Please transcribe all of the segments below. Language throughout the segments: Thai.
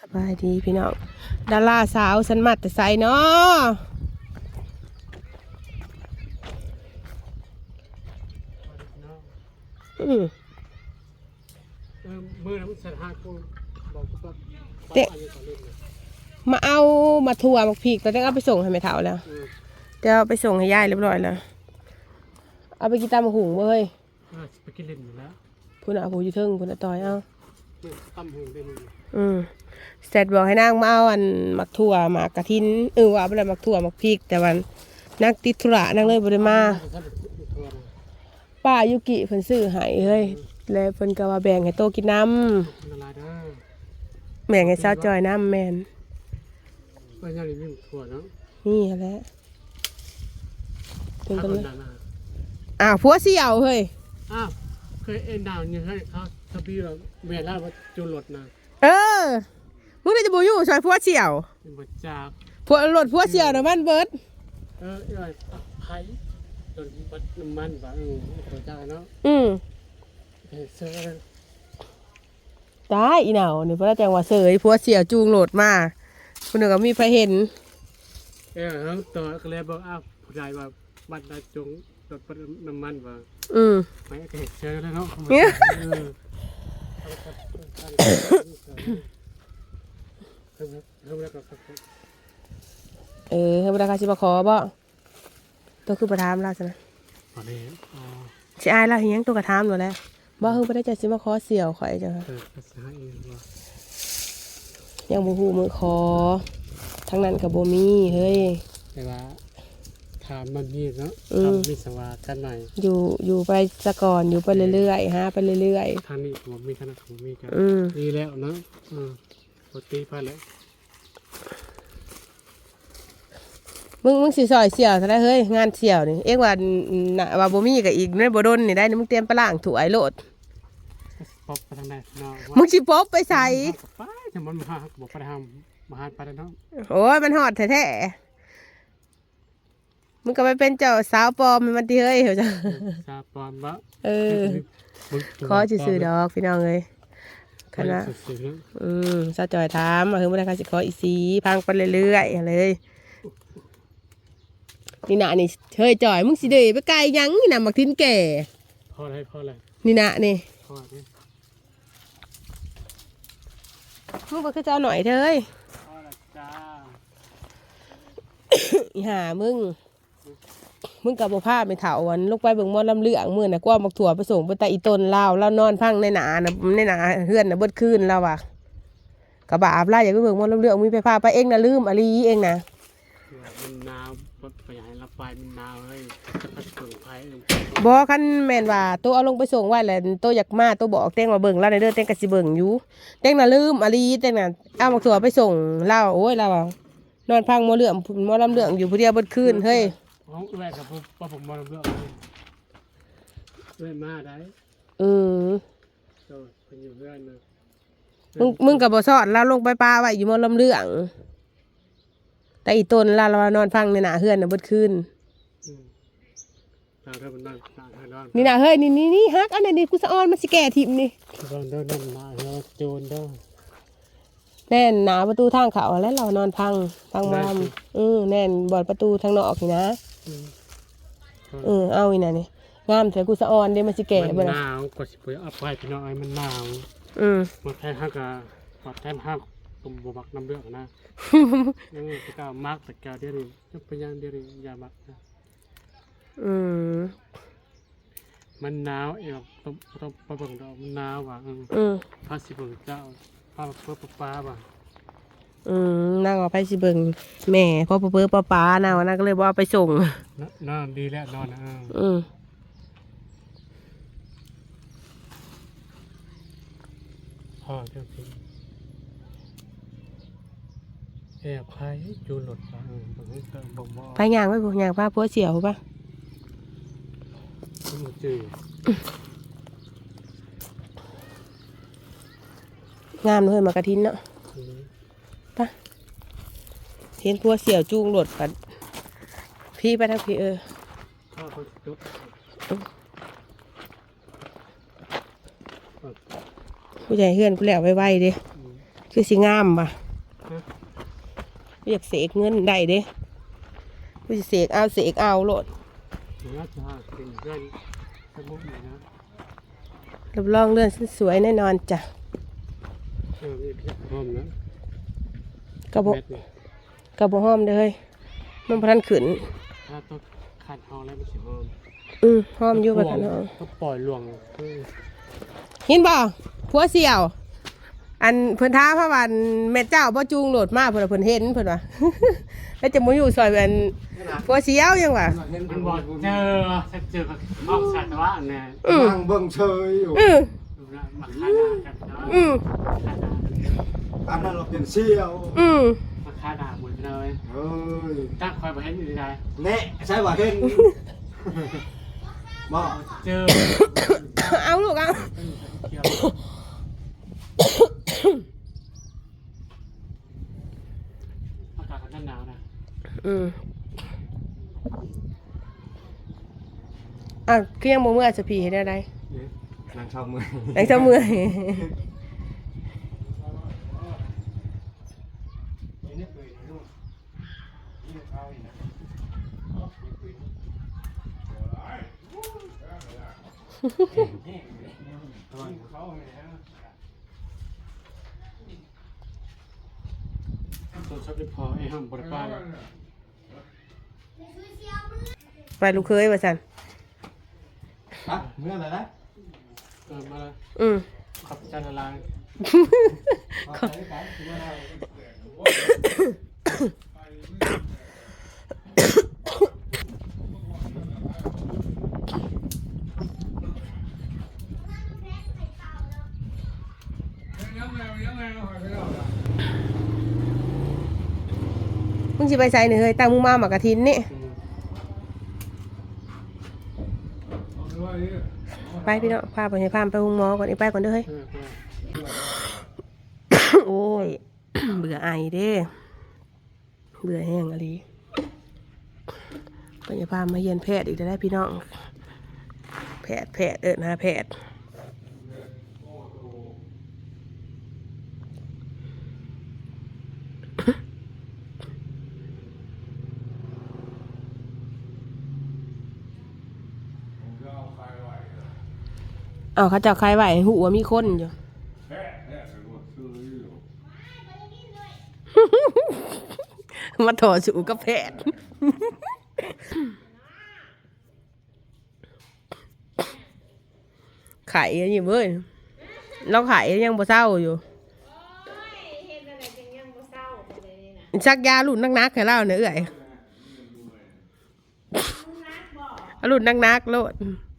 สบายดีพี่น้องดาราสาวสันมัดแต่ใส่เนาะอืมเออมือน้ำสัตว์หากูบอกกูว่าเตะมาเอามาทัวร์มาพีกแต่ต้องเอาไปส่งให้แม่เฒ่าแล้วเออเดี๋ยวเอาไปส่งให้ยายเรียบร้อยแล้วเอาไปกินตามหุงเว้ยเออไปกินเล่นอยู่แล้วพุ่นเอาผู้อยู่เทึงพุ่นเอาต่อยเอานี่ตั้มหุ่นได้มึงอืม เสร็จบอกให้นางมาเอาอันมักถั่วหมากกระทินเออว่าเอาไปเลยมักถั่วมักพริก แต่วันนักติดธุระนางเลยบ่ได้มาท่านทัวร์นะป้ายุกิเพิ่นซื้อให้เฮ้ยแล้วเพิ่นก็ว่าแบ่งให้โตกินน้มันอะไรเด้อำแบ่งให้สาวจอยน้ำแม่นไม่ใช่นี่มีทัวร์เนาะนี่แหละเพิ่นถ้าก็คเลนยดังนะอ้าวผัวเสี่ยวเฮ้ยอ้าวเคยเอ็นดาวเนี่ยให้เขาทบีแบบแม่ล่าว่าจูรถนะเออ มึงได้จะบ่อยู่ซอยผัวเสี่ยวเป็นบทจากผัวรถผัวเสี่ยวน่ะมันเบิดเออไอ้ไผ่จนบัดน้ำมันว่าเออตัวจากเนาะอืมเฮ้ยเสื้อตายอีหนาวนี่เพิ่นแจ้งว่าเสยผัวเสี่ยวจูงโหลดมาเพิ่นก็มีไผเห็น เออทั้งตัวก็เลยบอกอ้าวผู้ใดว่าบัดได้จงรถบัดน้ำมันว่าอืมไม่ก็เห็นเจอแล้วเนาะ เนี่ยเออเพิ่มเพิ่มแล้วก็ครับเออเฮาบ่ได้ค่าสิมาขอบ่ตัวคือบ่ถามเราซะนะตอนนี้อ๋อสิอายเราเฮียงตัวกระถามนั่นแหละบ่เฮาบ่ได้จะสิมาขอเสี่ยวข่อยจังเออภาษาเองว่ายังบ่ฮู้มือขอทั้งนั้นก็บ่มีเฮ้ย แต่ว่าถามมันนี่เนาะอืม ทำมีสวากันหน่อยอยู่อยู่ไปซะก่อนอยู่ไปเรื่อยๆหาไปเรื่อยทางนี้ผมมีทางนั้นผมมีกันๆ อืมดีแล้วเนาะอืมปก ติไปแล้วมึงมึงสิซอยเสี่ยวซะได้เฮ้ยงานเสี่ยวนี่เอ็งว่าน่ะว่าบ่มีก็อีกในบ่ดนนี่ได้นี่มึงเตรียมไปล้างถ้วยโลดป๊อปไปทางไหนเนาะมึงสิปบไปใส่ไปจะมันมาหาบอกไปทำมาหาไปแล้วเนาะโอ้ยมันฮอดแท้ๆมึงก็ไปเป็นเจ้าสาวปลอมให้มันติเฮ้ยเฮ้ยจ้ะซาปอนบะเออขอซื่อๆดอกพี่น้องเอ้ย คณะซื่อๆเนาะอืมสาวจอยถามมาคือบ่ได้ค่าสิขออีสีพังไปเรื่อยๆเลยนี่น่ะนี่เฮ้ยจอยมึงสิเดยไปไกลยังนี่น่ะมักทินแก่พออะไรพออะไรนี่น่ะนี่พออะไรมึงบ่คือเจ้าหน่อยเถอะเฮ้ยพออะไรจ้าอีห่ามึง มึงกับบ่พาไปเถาวันลูกไปเบิ่งหมอลำเลืองมื้อน่ะกว่ามักถั่วไปส่งไปตาอีต้นลาวแล้วนอนพังในหนาน่ะในหนาเฮือนน่ะเบิดคืนแล้วว่ะกะบาปลายอยากไปเบิ่งหมอลำเลืองมีไปพาไปเองน่ะลืมอลีเองน่ะมันหนาวรถขยายระบายมันหนาวเลยจะไปส่งไผ่เออบ่คันแม่นว่าตัวเอาลงไปส่งไว้แล้วตัวอยากมาตัวบอกเต้งมาเบิ่งแล้วในเด้อเต้งก็สิเบิ่งอยู่เต้งน่ะลืมอลีเต้งน่ะเอามักถั่วไปส่งเล่าโอ้ยเราอะนอนพังหมอเลืองหมอลำเลืองอยู่ผู้เดียวเบิดคืนเฮ้ย ห้องเอื้อยกับผมว่าผมมองเรื่องเอื้อยมาได้อืมโตเป็นอยู่เอื้อยเนอะมึงมึงกับบ่สอดเราลงไปปลาไว้อยู่หมอลำเลือง แต่อีต้นลาเรานอนฟังในหนาเฮือนน่ะเบิดคืนอืมทางเธอมันนั่งทางเธอนอนนี่น่ะเฮ้ยนี่นี่นี่ฮักอันนี้นี่กูสะออนมันสิแก่ทิมนี่นอนเดินนั่นมาแล้วโจรเด้อแน่นหนาประตูทางเขาแล้วเรานอนพังพังหมอลได้สิำอือแน่นบอดประตูทางนอกนี่นะอืมเออเอาอีน่ะนี่งามเถอะกูสะออนเด้มันสิแก่มับ่นหล่ะนาวก็สิไปเอาไปพี่น้องไอ้มันหนาวอืม มาแทนฮักอะมาแทนฮักตุ่มบวบักน้ำเลือดนะยังไงก็มักแต่แกวเดียวนี้จะเป็นอยังเดียวนี้อย่ามักนะอืมมันหนาวเอวต้องต้องไปเบิ่งดอกมันหนาวว่ะอืมอืมพาสิเบิ่งเจ้าพาเพื่อปป้าว่ะ อืมนางเอาไปสิเบิ่งแม่พ่อเปิ้ลป้าป้านางว่านางก็เลยบ่เอาไปส่ง นนอนดีแล้วนอนนะเอออืมพ่อเจ้าพี่แอบใครจูนหลดว่ะเออบ่ให้เติมบ่บ่ไปย่างไว้บ่ย่างพาผัวเสียวป่ะมันจืดงามเลยมากระทินเนาะ อืม เห็นผัวเสียวจูงรถปัดพี่ไปทางพี่เออข้าวเขาจุดผู้ใหญ่เฮือนกูแล้วไว้ๆเด้อืมคือสิงามป่ะอยากเสกเงินได้เด้กูสิเสกเอาเสกเอาโลดหรือว่าจะเป็นเพื่อนสมุกเลยนะรับรองเรื่องสวยแน่นอนจ้ะเออมีเพียงพร้อมนะกระบอกเม็ดนี่ กระบอกห้อมเด้อเฮ้ยมันพรันขืนถ้าต้องขัดห้องแล้วมันสิห้องอืมห้อมอยู่กับกันห้องก็ปล่อยหลวงคือเห็นบ่ผัวเสี่ยว อันเพิ่นท้าพระวันแม่เจ้าบ่จูงโหลดมาเพิ่นว่าเพิ่นเห็นเพิ่นว่าแล้วจะมาอยู่ซอยอันผัวเสี่ยวยังวะมันบอกเจอถ้าเจอกับออกสัตว์ว่าเนี่ยอืมนั่งเบิ่งเฉยอยู่อืมดูนะมาฆ่าด่ากันเนาะอืมฆ่าด่าอันนั้นเราเป็นเสี่ยวอืมมาฆ่าด่า หมดเลยเฮ้ยตั้งคอยมาให้อยู่ได้แน่ใช่ว่าเห็นบ่เจอเอาลูกเอาเกี่ยวอากาศมันหนาวนะอืมอะคือยังบ่เมื่อจะผีเฮ็ดได้ไดนั่งชอบมือ ไหนเจ้าเมื่อย ตัวชอบได้พอไอ้ห้ามบริการไปลูกเคยว่าซั่นฮะเมื่อไหร่นะเออมาแล้วอืมขับจานละลายเอาไปกันถือว่าได้มึงสิ ไปใส่นี่เฮ้ยตั้งมึงมาหมากกะทินนี่ไปพี่น้องพาไปให้พามไปหุงหมอก่อนไอ้ไปก่อนเด้อเฮ้ยเออเออโอ้ย เบื่อไอเด้เบื่อแห้งอะไรไปให้พามาเยียนแพทย์อีกแล้วได้พี่น้อง แพทย์แพทย์เอิญหาแพทย์ เอาเขาเจะใครไหวหูว่ามีคนอยู่มาถอดสูกับแพทย์ไข่อันนี้เว้ยเราไข่ยังบ่เศร้าอยู่ชักยาหลุดนักๆให้เราเนี่ยเอื่อยเอาหลุดนักๆโลดแพ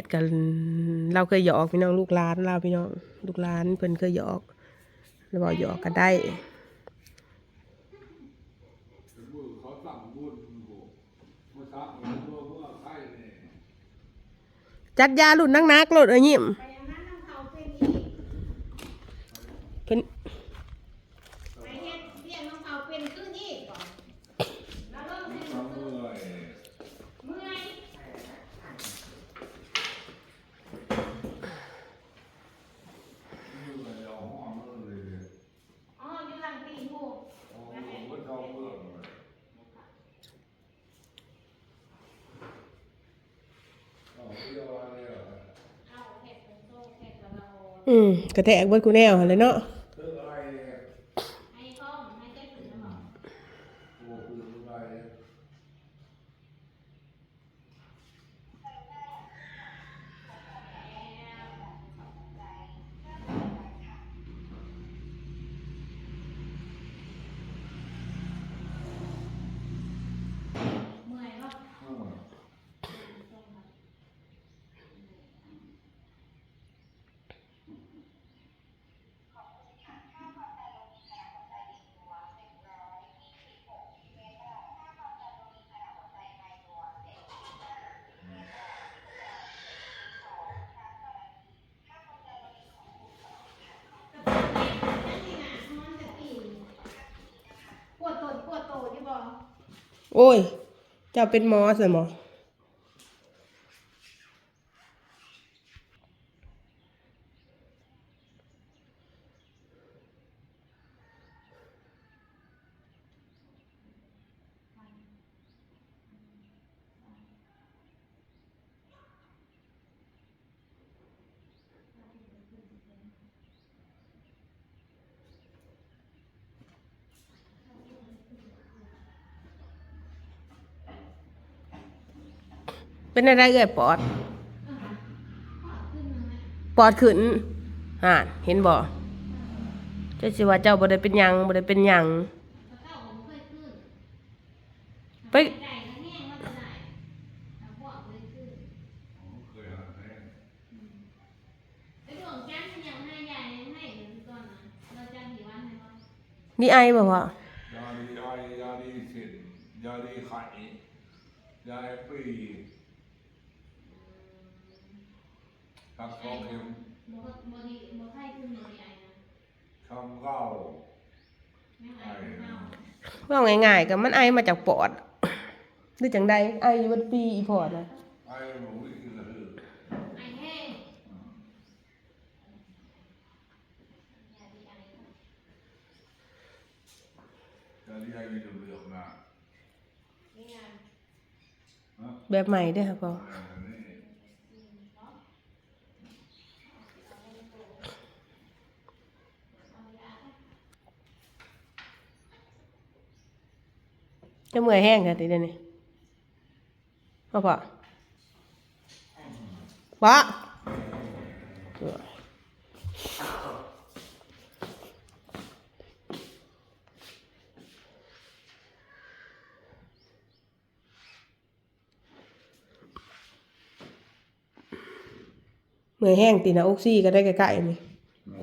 ทย์กันเราเคยหยอกพี่น้องลูกล้านเราพี่น้องลูกล้านเพิ่นเคยหยอกเราบอกหยอกกันได้จัดยาหลุดนักๆโลดเอ้ยยิ้มเพิ่น ไปเฮ็ดเรียนน้องเขาเป็นขึ้นอีกก่อนแล้วเริ่มเฮ็ดเมื่อยอ๋ออยู่หลังตีนหูแล้วให้ อืมกระแทกเบิดกูแนวหั่นเลยเนาะ ให้ข้อมให้ได้ถึงน้ำหอม เมื่อยเนาะ ปวดตดปวดโตที่บอก โอ้ย เจ้าเป็นหมอสิหมอ เป็นอะไรเอ่ยปอด ปอดขึ้นอ่าเห็นบ่เจ้าสิว่าเจ้าบ่ได้เป็นหยังบ่ได้เป็นหยังไปไก่ก็แห้งว่าจะได้เอาพวกเลยคือไอ้ดวงจันทร์มันยังให้ใหญ่ยังให้เหมือนก่อนนะเราจำกี่วันให้บ่นี่ไอบ่พ่อยาดีไอยาดีเส้นยาดีไข่ยาดีปีทักสองเข็มบ่ก็บ่ดีบ่ไข้ขึ้นบ่ดีไอ้นะคำเก้าไม่ไอ้ขึ้นเฮาว่าง่ายๆก็มันไอมาจากปอดหรือจังใดไออยู่บนปีอีพอดนะไอ้หนูอีกคือไอ้แห้งยาดีไอมีเหลืองๆนะแบบใหม่เด้อค่ะพ่อ จะเมื่อยแห้งค่ะติเดี๋ยวนี้พ่อพ่อวะเมื่อยแห้งตีนะอกซี่ก็ได้ใกล้ๆนี่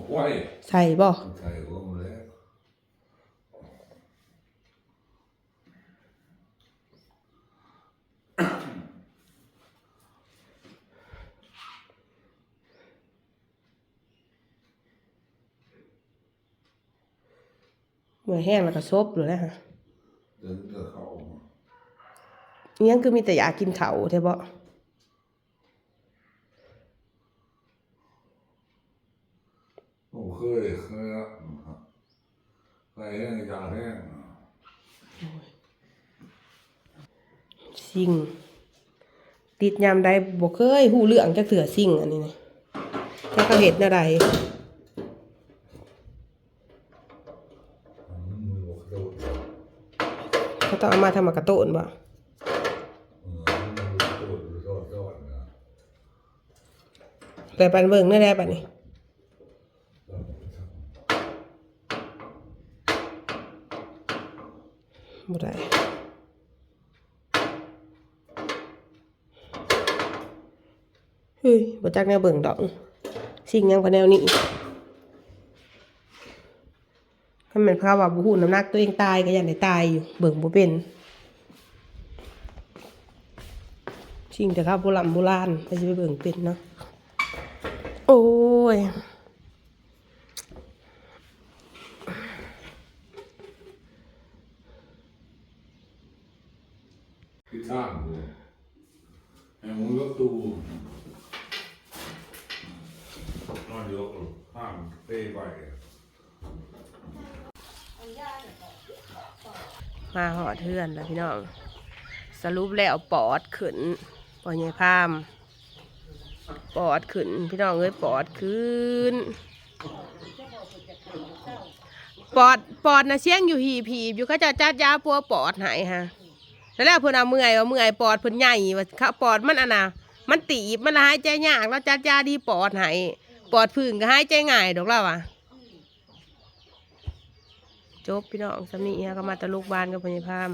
โอ้ยใส่บ่ ใส่หัวมาแล้ว เมื่อยแห้งแล้วก็ซบเลยนะฮะเดินกับเขาอิหยังคือมีแต่อยากกินเขาวใช่บ่โอ้เคยเคยละใส่แห้งยาแห้งสิ่ง ติดยามใดบ่เคยหู้เรื่องจักเถื่อสิ่งอันนี้นะจักเขาเห็ดอะไร มือบอกโดด เขา ต้องเอามาทำมากระโตนบ่ะแต่ปันเบิ่งได้ได้ปันนี้บ่ได้เฮ้ยบ่จักแนวเบิ่งดอก สิ่งยังพะแนวนี้ ถ้าแม่นภาวะบ่ฮู้น้ำหนักตัวเองตายก็ยังได้ตายอยู่เบิ่งบ่เป็นชิงแต่ข้าวโบราณโบราณไปจะไปเบิ่งเป็นเนาะโอ้ย ที่ท่านกูแห่งมึงก็ตูนอนยกห้ามเตะไป มาหอดเทือนแล้วพี่น้อง สรุปแล้วปอดขึ้นปอดใหญ่พาม ปอดขึ้น พี่น้องเอ้ยปอดขึ้น ปอดปอดนะเสียงอยู่หีผีอยู่เขาจะจัดยาปัวปอดหายฮะแล้วแล้วเพิ่นเอาเมื่อยว่าเมื่อยปอดเพิ่นใหญ่ว่าเขาปอดมันอันน่ะมันตีบมันหายใจยากแล้วจัดยาดีปอดหายปอดพึ่งก็หายใจง่ายดอกแล้วว่ะ จบพี่น้องสำนีเอียก็มาตะลุกบานกับพญพาม